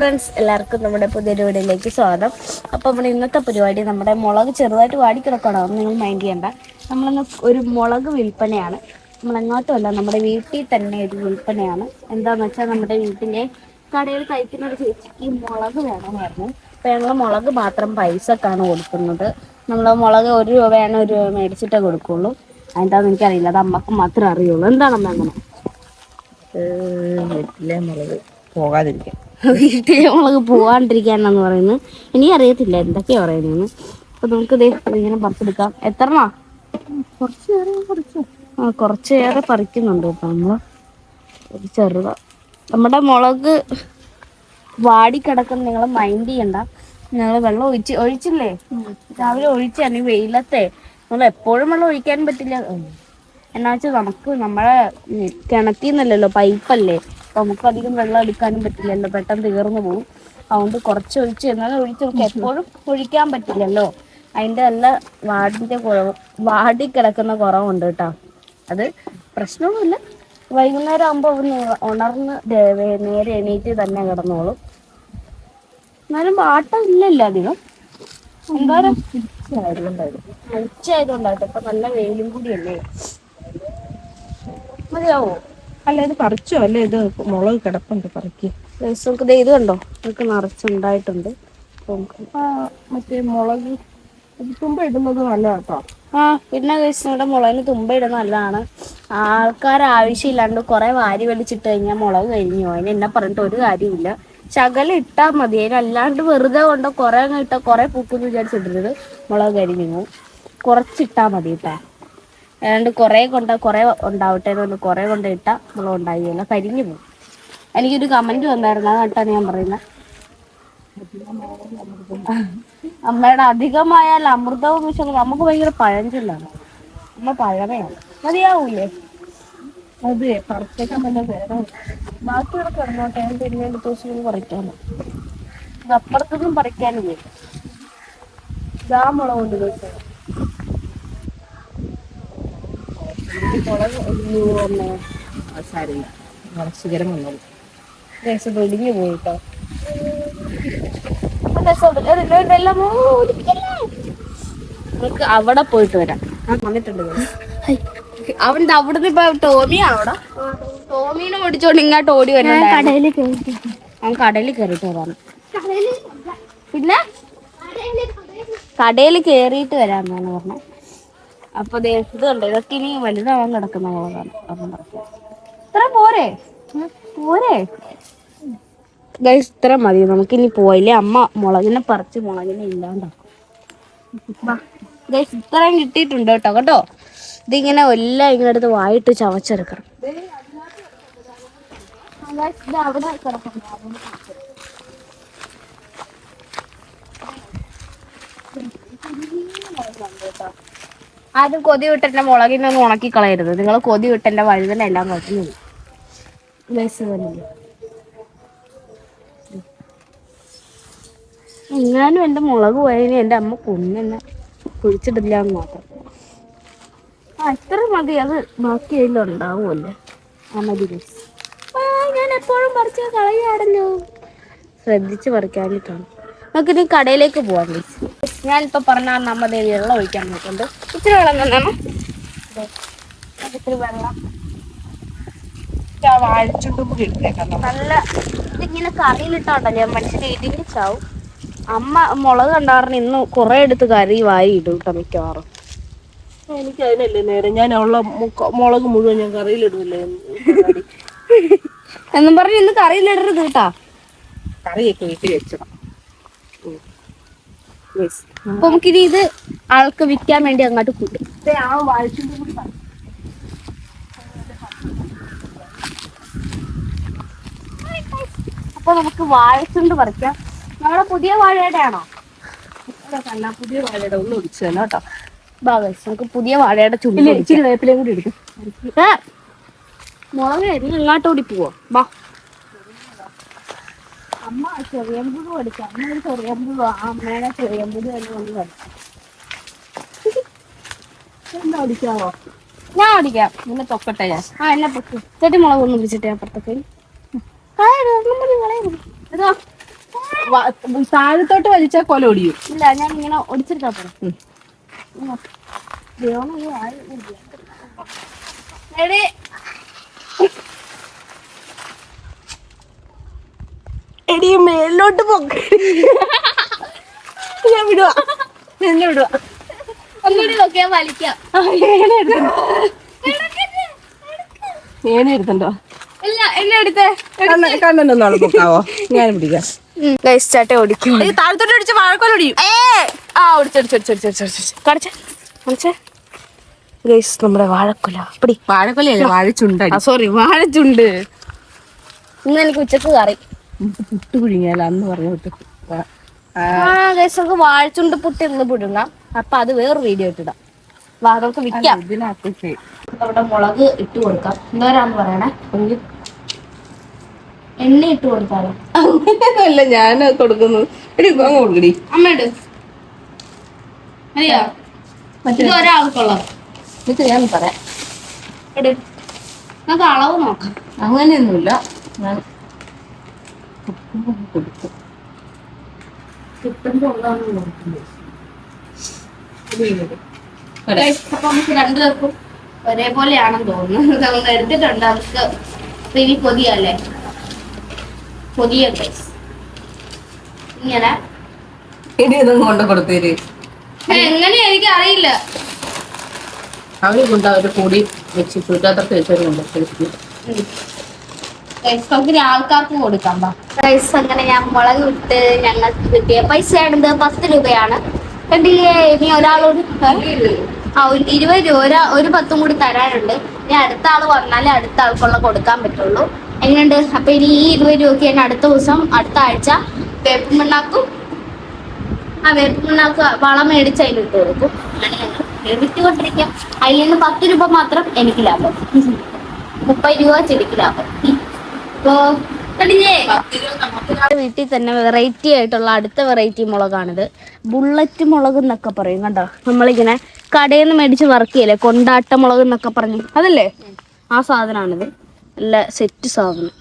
Friends എല്ലാവർക്കും നമ്മുടെ പുതിയൊരു വീഡിയോയിലേക്ക് സ്വാഗതം. അപ്പോൾ നമ്മുടെ ഇന്നത്തെ പരിപാടി നമ്മുടെ മുളക് ചെറുതായിട്ട് വാടിക്കിടക്കണോ നിങ്ങൾ മൈൻഡ് ചെയ്യണ്ട. നമ്മളിന്ന് ഒരു മുളക് വിൽപ്പനയാണ്. നമ്മളെങ്ങോട്ടുമല്ല നമ്മുടെ വീട്ടിൽ തന്നെ ഒരു വിൽപ്പനയാണ്. എന്താണെന്ന് വെച്ചാൽ നമ്മുടെ വീട്ടിലെ കടയിൽ കഴിക്കുന്ന ഒരു ചേച്ചിക്ക് മുളക് വേണമായിരുന്നു അപ്പോൾ ഞങ്ങൾ മുളക് മാത്രം പൈസക്കാണ് കൊടുക്കുന്നത്. നമ്മൾ മുളക് ഒരു രൂപയാണ് ഒരു രൂപ മേടിച്ചിട്ടേ കൊടുക്കുള്ളൂ. എന്താണെന്ന് എനിക്കറിയില്ല അത് അമ്മയ്ക്ക് മാത്രമേ അറിയുള്ളൂ. എന്താണെന്ന് അങ്ങനെ? വീട്ടിലെ മുളക്. പോകാതിരിക്കാൻ. വീട്ടിൽ മുളക് പോവാണ്ടിരിക്കാനെന്ന് പറയുന്നത് അറിയത്തില്ല എന്തൊക്കെയാ പറയുന്നു അപ്പൊ നമുക്ക് ദേ ഇങ്ങനെ പറിച്ചെടുക്കാം. എത്ര ആ കുറച്ചേറെ പറിക്കുന്നുണ്ട് കേട്ടോ നമ്മൾ. ഒരു ചെറുതാ. നമ്മുടെ മുളക് വാടിക്കിടക്കുന്ന നിങ്ങൾ മൈൻഡ് ചെയ്യണ്ട. നിങ്ങൾ വെള്ളം ഒഴിച്ച് ഒഴിച്ചില്ലേ? രാവിലെ ഒഴിച്ചാണ് ഈ വെയിലത്തെ. നമ്മൾ എപ്പോഴും വെള്ളം ഒഴിക്കാൻ പറ്റില്ല. എന്നാ വെച്ചാൽ നമുക്ക് നമ്മളെ കിണറ്റിൽ നിന്നല്ലല്ലോ പൈപ്പല്ലേ? അപ്പൊ നമുക്ക് അധികം വെള്ളം എടുക്കാനും പറ്റില്ലല്ലോ പെട്ടെന്ന് തീർന്നു പോകും അതുകൊണ്ട് കുറച്ച് ഒഴിച്ച് എന്നാലും ഒഴിച്ച് നമുക്ക് എപ്പോഴും ഒഴിക്കാൻ പറ്റില്ലല്ലോ. അതിന്റെ നല്ല വാടിന്റെ കുറവ് വാടി കിടക്കുന്ന കുറവുണ്ട് കേട്ടോ. അത് പ്രശ്നമൊന്നുമില്ല. വൈകുന്നേരം ആകുമ്പോൾ അവന് ഉണർന്ന് നേരെ എണീറ്റ് തന്നെ കിടന്നോളും. എന്നാലും വാട്ടം ഇല്ലല്ലോ അധികം. എന്തോരം ഉച്ചയായതുകൊണ്ടായിട്ട് ഇപ്പൊ നല്ല വെയിലും കൂടിയല്ലേ? മതിയാവോ? അല്ല ഇത് പറിച്ചോ? അല്ലേ ഇത് മുളക് കിടപ്പുണ്ട് പറിക്ക്. നമുക്ക് ഇത് കണ്ടോ? നമുക്ക് നിറച്ചുണ്ടായിട്ടുണ്ട്. മറ്റേ മുളക് തുമ്പ ഇടുന്നത് നല്ല കേട്ടോ ആ പിന്നെ നമ്മുടെ മുളകിന് തുമ്പ ഇടുന്നത് നല്ലതാണ്. ആൾക്കാർ ആവശ്യമില്ലാണ്ട് കുറെ വാരി വലിച്ചിട്ട് കഴിഞ്ഞാൽ മുളക് കഴിഞ്ഞു അതിന് എന്നെ പറഞ്ഞിട്ട് ഒരു കാര്യമില്ല ശകലം ഇട്ടാൽ മതി. അതിനല്ലാണ്ട് വെറുതെ കൊണ്ട് കുറെ അങ്ങ് ഇട്ടാൽ കുറെ പൂക്കുന്നു വിചാരിച്ചിട്ടുണ്ട് മുളക് കരിഞ്ഞു കുറച്ചിട്ടാൽ കുറച്ചിട്ടാ മതി കേട്ടാ ഏതാണ്ട് കുറെ കൊണ്ട കുറെ ഉണ്ടാവട്ടെ എന്ന് പറഞ്ഞ് കുറെ കൊണ്ട് ഇട്ടാ നമ്മൾ ഉണ്ടായില്ല കരിഞ്ഞു പോകും എനിക്കൊരു കമന്റ് വന്നായിരുന്നു. അതാണ് ഞാൻ പറയുന്നത് അമ്മയുടെ അധികമായാൽ അമൃതവും വിഷം നമുക്ക് ഭയങ്കര പഴഞ്ചൊല്ലാണ്. അമ്മ പഴമയാണ്. മതിയാവൂലേ? അതെ പറഞ്ഞോട്ടെ തന്നെ വേറെ ബാക്കിയുടെ കിടന്നോട്ടെ. ഞാൻ പിന്നെ എടുത്ത് ദിവസം പറിക്കാനോ ഇത് അപ്പുറത്തൊന്നും പറിക്കാനില്ലേ? ഇതാ മുളകുണ്ട് ദിവസം മുളക് ശിഖരം വന്നത് രസം പോയിട്ടോ നമുക്ക് അവിടെ പോയിട്ട് വരാം. വന്നിട്ടുണ്ട് അവിടെ അവിടുന്ന് ഇപ്പൊ ടോമിയാണ് അവിടെ? ടോമീനെ ഓടിച്ചോണ്ട് ഇങ്ങോട്ട് ഓടി വരാം അവൻ കടയിൽ കയറിയിട്ട് വരാണ് പിന്നെ? കടയിൽ കയറിയിട്ട് വരാന്നാണ് പറഞ്ഞത്. അപ്പൊ ഇത് കണ്ടോ? ഇതൊക്കെ ഇനി വലുതാവാൻ കിടക്കുന്ന മുളകാണ് ഇത്ര പോരെ? പോരെ? ഇത്ര മതി. നമുക്കിനി പോയില്ലേ? അമ്മ മുളകിനെ പറിച്ച് മുളകിനെ ഇല്ലാണ്ടാക്കും. ഇത്രയും കിട്ടിയിട്ടുണ്ട് കേട്ടോ. കേട്ടോ? ഇതിങ്ങനെ എല്ലാം ഇങ്ങടുത്ത് വായിട്ട് ചവച്ചെടുക്കണം. അവിടെ കിടക്കുന്നു തരാം. ആരും കൊതി വിട്ടെന്റെ മുളകിനൊന്നും ഉണക്കി കളയരുത്. നിങ്ങൾ കൊതി വിട്ടെന്റെ വഴുതന എല്ലാം കുഴപ്പമില്ല എങ്ങാനും എന്റെ മുളക് പോയതിന് എന്റെ അമ്മ കൊന്നെന്നെ കുഴിച്ചിട്ടില്ല എന്ന് മാത്രം. ആ ഇത്ര മതി. അത് ബാക്കി അതിലുണ്ടാവുമല്ലേ ആ മതി ഞാൻ എപ്പോഴും പറിച്ച് കളയാടല്ലോ ശ്രദ്ധിച്ച് പറിക്കാനിട്ടാണ് നമുക്കിനി കടയിലേക്ക് പോവാം guys. ഞാനിപ്പോ പറഞ്ഞ നമ്മ ദേ വെള്ളം ഒഴിക്കാൻ നോക്കുന്നുണ്ട് ഇച്ചിരി വെള്ളം തന്നെയാണ് ഇത്തിരി വെള്ളം വാഴിച്ചുണ്ടുമ്പ് കിട്ടേക്കാം നല്ല ഇതിങ്ങനെ കറിയിലിട്ടാണ്ടല്ലേ മനുഷ്യന് ഇടിഞ്ഞ് ചാവും. അമ്മ മുളക് കണ്ടാറിന് ഇന്ന് കുറെ എടുത്ത് കറി വാരി ഇടും കേട്ടോ മിക്കവാറും. എനിക്ക് അതിനല്ലേ നേരം. ഞാൻ ഉള്ള മുളക് മുഴുവൻ ഞാൻ കറിയിലിടുന്നില്ലേ എന്നും പറഞ്ഞ് ഇന്ന് കറിയിലിടരുത് കേട്ടാ കറിയൊക്കെ വീട്ടിൽ വെച്ചണം അപ്പൊ നമുക്കിനി ഇത് ആൾക്ക് വിൽക്കാൻ വേണ്ടി അങ്ങോട്ട് കൂട്ടും. അപ്പൊ നമുക്ക് വാഴച്ചുണ്ട് പറിക്കാം. നമ്മുടെ പുതിയ വാഴയുടെ ആണോ അല്ല പുതിയ വാഴയുടെ ഒന്ന് ഒടിച്ചു തന്നെ കേട്ടോ. ഭാഗം നമുക്ക് പുതിയ വാഴയുടെ ചുണ്ടി ഇല്ല ഇച്ചിരി വേപ്പിലയും കൂടി എടുക്കും. മുളക് എരിഞ്ഞ് ഇങ്ങോട്ട് ഓടി പോവോ. ബാ. അമ്മ ചെറിയമ്പുഴ പഠിച്ച. അമ്മ ഒരു ചെറിയമ്പുഴ അമ്മയുടെ ചെറിയമ്പുഴ എന്ന് കൊണ്ട് പഠിച്ചു. എന്താ പഠിക്കാവോ? ഞാൻ പഠിക്കാം. നിന്നെ തൊക്കട്ടെ ഞാൻ. ആ എന്നെ പൊക്കി. ചെട്ടി മുളക് ഒന്നും പിടിച്ചിട്ടേ അപ്പുറത്തൊക്കെ. ഇതാ. താഴത്തോട്ട് വലിച്ചാൽ കൊല ഒടിയും. ഇല്ല ഞാൻ ഇങ്ങനെ ഒടിച്ചെടുത്താ പോരെ. ഉം. ഉം. ദൈവമേ, ഈ വാഴ ഇല്ല. എടി, മേലോട്ട് പൊക്ക ഞാൻ വിടുവാ. എന്നെ വിടുവാ. ഒന്നുകൂടി നോക്കിയാ വലിക്കാം. ഏനെ എടുത്തോ. പൊക്കാവോ? ഞാൻ പിടിക്കാം. ഓടിക്കും. താഴത്തോട്ട് ഏ! ആ ഗൈസ് നമ്മുടെ വാഴക്കൊല. പിടി. വാഴക്കൊലയല്ലേ? ആ സോറി വാഴച്ചുണ്ട്. ഇന്ന് എനിക്ക് ഉച്ചയ്ക്ക് കറി. പുട്ട് കുഴിഞ്ഞാല അന്ന് പറഞ്ഞു നമുക്ക് വാഴച്ചുണ്ട് പുട്ട് ഇന്ന് പുഴുങ്ങാം. അപ്പൊ അത് വേറൊരു വീഡിയോ ഇട്ടിടാം വാ നമുക്ക് വിൽക്കാം. ഇതിനകത്ത് അവിടെ മുളക് ഇട്ട് കൊടുക്കാം. എന്തോരാന്ന് പറയണേ? എണ്ണ ഇട്ട് കൊടുത്താലോ? ഞാൻ കൊടുക്കുന്നു എടി അങ്ങ് കൊടുക്കടി അമ്മയുടെ അറിയോ എന്നിട്ട് ഞാൻ പറയാം. നമുക്ക് അളവ് നോക്കാം. അങ്ങനെയൊന്നുമില്ല. ഞാൻ കൊടുക്കും ഉള്ളതാണ് നോക്കുന്നത് അപ്പൊ നമുക്ക് രണ്ടുപേർക്കും ഒരേപോലെയാണെന്ന് തോന്നുന്നു. നമ്മൾ എടുത്തിട്ടുണ്ട്. നമുക്ക് അപ്പൊ ഇനി പൊതിയല്ലേ? പൊതിയ ഗൈസ് ഇങ്ങനെ. ഇനി ഇതൊന്നും കൊണ്ട് കൊടുത്തേര്. എങ്ങനെ എനിക്ക് അറിയില്ല. അവർ കൊണ്ട് അവർ കൂടി വെച്ച് ചുറ്റാത്തർക്ക് വെച്ചവര് കൊണ്ട് നമുക്ക് ആൾക്കാർക്ക് കൊടുക്കാം അങ്ങനെ ഞാൻ മുളക് വിട്ട് ഞങ്ങൾക്ക് കിട്ടിയ പൈസ പൈസയാണിത് പത്ത് രൂപയാണ്. കണ്ടില്ലേ ഇനി ഒരാളോട് ആ ഒരു ഇരുപത് രൂപ ഒരാ പത്തും കൂടി തരാനുണ്ട്. ഇനി അടുത്ത ആൾ വന്നാലേ അടുത്ത ആൾക്കുള്ള കൊടുക്കാൻ പറ്റുള്ളൂ. എങ്ങനെയുണ്ട്? അപ്പൊ ഇനി ഈ ഇരുപത് രൂപയ്ക്ക് തന്നെ അടുത്ത ദിവസം അടുത്ത ആഴ്ച വേപ്പുമണ്ണാക്കും ആ വേപ്പുമണ്ണാക്കും വളം മേടിച്ച് അതിലിട്ട് കൊടുക്കും. അങ്ങനെ ഞങ്ങൾ വിറ്റുകൊണ്ടിരിക്കാം. അതിൽ നിന്ന് പത്ത് രൂപ മാത്രം എനിക്ക് ലാഭം. മുപ്പത് രൂപ ചെടിക്ക് ലാഭം. വീട്ടിൽ തന്നെ വെറൈറ്റി ആയിട്ടുള്ള അടുത്ത വെറൈറ്റി മുളകാണിത്. ബുള്ളറ്റ് മുളക് എന്നൊക്കെ പറയും കണ്ടോ? നമ്മളിങ്ങനെ കടയിൽ നിന്ന് മേടിച്ച് വർക്ക് ചെയ്യല്ലേ? കൊണ്ടാട്ട മുളക് എന്നൊക്കെ പറഞ്ഞു. അതല്ലേ? ആ സാധനമാണിത് നല്ല സെറ്റ് സാധനം.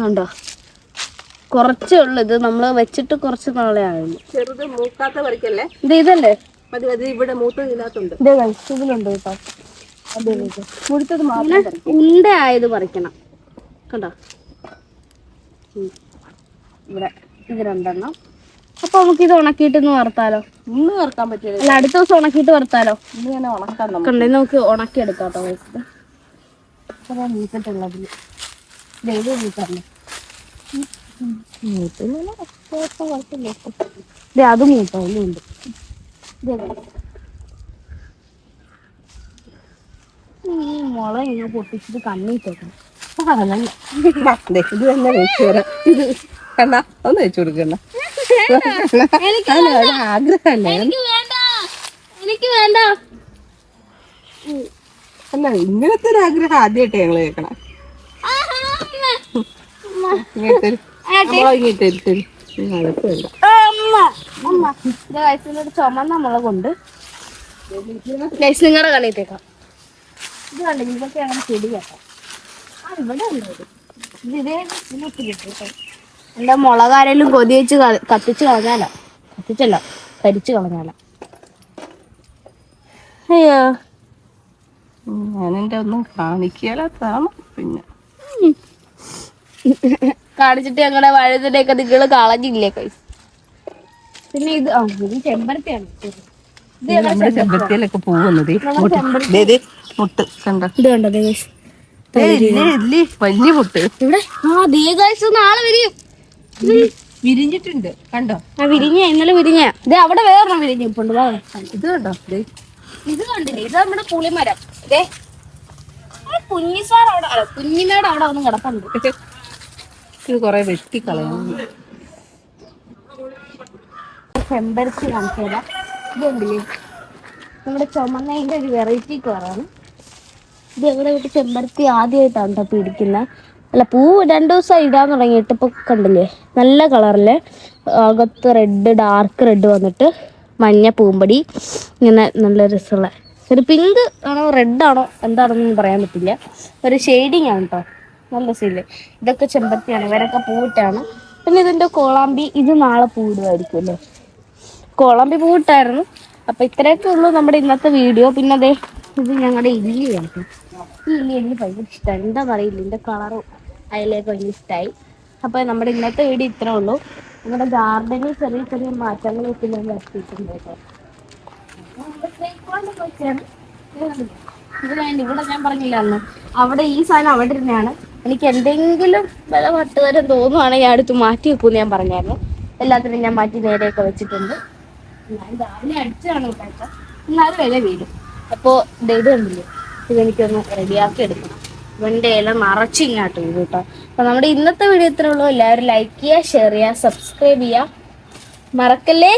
കണ്ടോ? കുറച്ചേ ഉള്ളൂ ഇത്. നമ്മൾ വെച്ചിട്ട് കുറച്ച് നാളെ ആയിരുന്നു ചെറുത് മൂക്കാത്ത പറിക്കല്ലേ? ഇത് ഇതല്ലേ? ഇവിടെ മൂത്തത് ഇതിനകത്തുണ്ട്. ഇതിലുണ്ട് കേട്ടോ അതെ മുഴുത്തത് മാത്രം ഇങ്ങനെ ഉണ്ട ആയത് പറിക്കണം. കണ്ടോ. ഇവിടെ ഇത് രണ്ടെണ്ണം. അപ്പൊ നമുക്ക് ഇത് ഉണക്കിയിട്ട് ഇന്ന് വറുത്താലോ? ഇന്ന് വറുക്കാൻ പറ്റില്ല. അല്ല അടുത്ത ദിവസം ഉണക്കിയിട്ട് വറുത്താലോ? ഇന്ന് തന്നെ. ഉണക്കാൻ നമുക്ക് നമുക്ക് ഉണക്കിയെടുക്കാം കേട്ടോ വയസ്സ് നീക്കട്ടുള്ളതിൽ ദൈവം നീക്കല്ലേ ദേ അത് മൂട്ടോ ഉണ്ട്. ഈ മുള ഇങ്ങനെ പൊട്ടിച്ചിട്ട് കണ്ണിട്ടേക്കണം അതല്ലേ ഇത് തന്നെ വെച്ച് തരാം. ഇത് കണ്ട ഒന്ന് വെച്ച് കൊടുക്കണ്ട. ആഗ്രഹമല്ലേ. എനിക്ക് വേണ്ട. എനിക്ക് വേണ്ട. അല്ല ഇങ്ങനത്തെ ഒരു ആഗ്രഹം ആദ്യമായിട്ട് ഞങ്ങൾ കേൾക്കണം ചുമന്ന മുളകുണ്ട് നിങ്ങളുടെ കളിയിട്ടേക്കാം ഇത് കണ്ടില്ല ഇതൊക്കെ അങ്ങനെ ചെടി കേട്ടോ. ആ ഇവിടെ ഉണ്ട് ഇത്. മുളക് ആരെങ്കിലും എന്റെ കൊതി വെച്ച് ക- കത്തിച്ച് കളഞ്ഞാലോ? കത്തിച്ചല്ല. കരിച്ച് കളഞ്ഞാലോ. അയ്യോ. ഞാനെന്റെ ഒന്നും കാണിക്കാത്തതാണ് പിന്നെ. കാണിച്ചിട്ട് ഞങ്ങളുടെ വഴുതിന്റെ ഒക്കെ നിങ്ങൾ കളഞ്ഞില്ലേ കൈസ് പിന്നെ ഇത് ചെമ്പരത്തിയാണ്. ഇത് നമ്മുടെ ചെമ്പത്തിയിലൊക്കെ പോകുന്നത് മുട്ട്. കണ്ടോ? ഇത് കണ്ടോ വലിയ മുട്ട് ഇവിടെ? നാളെ വിരിയും വിരിഞ്ഞിട്ടുണ്ട്. കണ്ടോ? ആ വിരിഞ്ഞ ഇന്നലെ വിരിഞ്ഞ. ഇത് അവിടെ വേറൊരെണ്ണം വിരിഞ്ഞ. ഇപ്പൊ. ഇത് കണ്ടോ. ഇത് കണ്ടില്ലേ? ഇത് നമ്മുടെ പുളിമരം. ഇതേ കുഞ്ഞിസാർ അവിടെ കുഞ്ഞിനോട് അവിടെ ഒന്നും കിടപ്പുണ്ട്. ഇത് കൊറേ വെട്ടി കളയണം ചെമ്പരത്തി കാണിച്ചു തരാം ഇത് കണ്ടില്ലേ നമ്മുടെ ചുമന്നതിന്റെ ഒരു വെറൈറ്റി കളറാണ് ഇത് ഞങ്ങളുടെ വീട്ടിൽ ചെമ്പരത്തി ആദ്യമായിട്ടാണ് കേട്ടോ പിടിക്കുന്നത് അല്ല പൂ രണ്ടു ദിവസം ഇടാൻ തുടങ്ങിയിട്ട് ഇപ്പൊ കണ്ടില്ലേ? നല്ല കളറിൽ അകത്ത് റെഡ് ഡാർക്ക് റെഡ് വന്നിട്ട് മഞ്ഞ പൂമ്പടി. ഇങ്ങനെ നല്ല രസമുള്ള. ഒരു പിങ്ക് ആണോ റെഡ് ആണോ എന്താണെന്നൊന്നും പറയാൻ പറ്റില്ല. ഒരു ഷെയ്ഡിങ് ആണ് കേട്ടോ. നല്ല രസമില്ലേ. ഇതൊക്കെ ചെമ്പരത്തിയാണ്. ഇവരൊക്കെ പൂവിട്ടാണ്. പിന്നെ ഇതിന്റെ കോളാമ്പി ഇത് നാളെ പൂവിടുമായിരിക്കും അല്ലേ? കോളാമ്പി പൂവിട്ടായിരുന്നു. അപ്പൊ ഇത്രയൊക്കെ ഉള്ളൂ നമ്മുടെ ഇന്നത്തെ വീഡിയോ. പിന്നെ അതെ ഇത് ഞങ്ങളുടെ ഇല്ലിയാണ്. ഈ ഇല്ലി എനിക്ക് ഭയങ്കര ഇഷ്ടമായി എന്താ പറയില്ല ഇതിന്റെ കളറും അതിലേക്ക് ഭയങ്കര ഇഷ്ടമായി അപ്പൊ നമ്മുടെ ഇന്നത്തെ വീട് ഇത്രേ ഉള്ളൂ. നമ്മുടെ ഗാർഡനിൽ ചെറിയ ചെറിയ മാറ്റങ്ങളൊക്കെ ഞാൻ വരുത്തിയിട്ടുണ്ട് കേട്ടോ ഇവിടെ ഞാൻ പറഞ്ഞില്ല അന്ന്. അവിടെ ഈ സാധനം അവിടെ ഇരുന്നാണ് എനിക്ക് എന്തെങ്കിലും വില പട്ടുതരം തോന്നുവാണെങ്കിൽ ഞാൻ എടുത്ത് മാറ്റി വെക്കും ഞാൻ പറഞ്ഞായിരുന്നു. എല്ലാത്തിനും ഞാൻ മാറ്റി നേരെയൊക്കെ വെച്ചിട്ടുണ്ട്. ഞാൻ രാവിലെ അടിച്ചാണ് കേട്ടോ എന്നാലും വില വീഴും. അപ്പോൾ ഇത് കണ്ടില്ലേ? ഇതെനിക്കൊന്ന് റെഡിയാക്കി എടുക്കണം. ഇവന്റെ ഇല നിറച്ച് ഇങ്ങോട്ട് വീഴും കേട്ടോ. അപ്പോൾ നമ്മുടെ ഇന്നത്തെ വീഡിയോ ഇത്രേ ഉള്ളൂ. എല്ലാവരും ലൈക്ക് ചെയ്യുക ഷെയർ ചെയ്യുക സബ്സ്ക്രൈബ് ചെയ്യുക. മറക്കല്ലേ?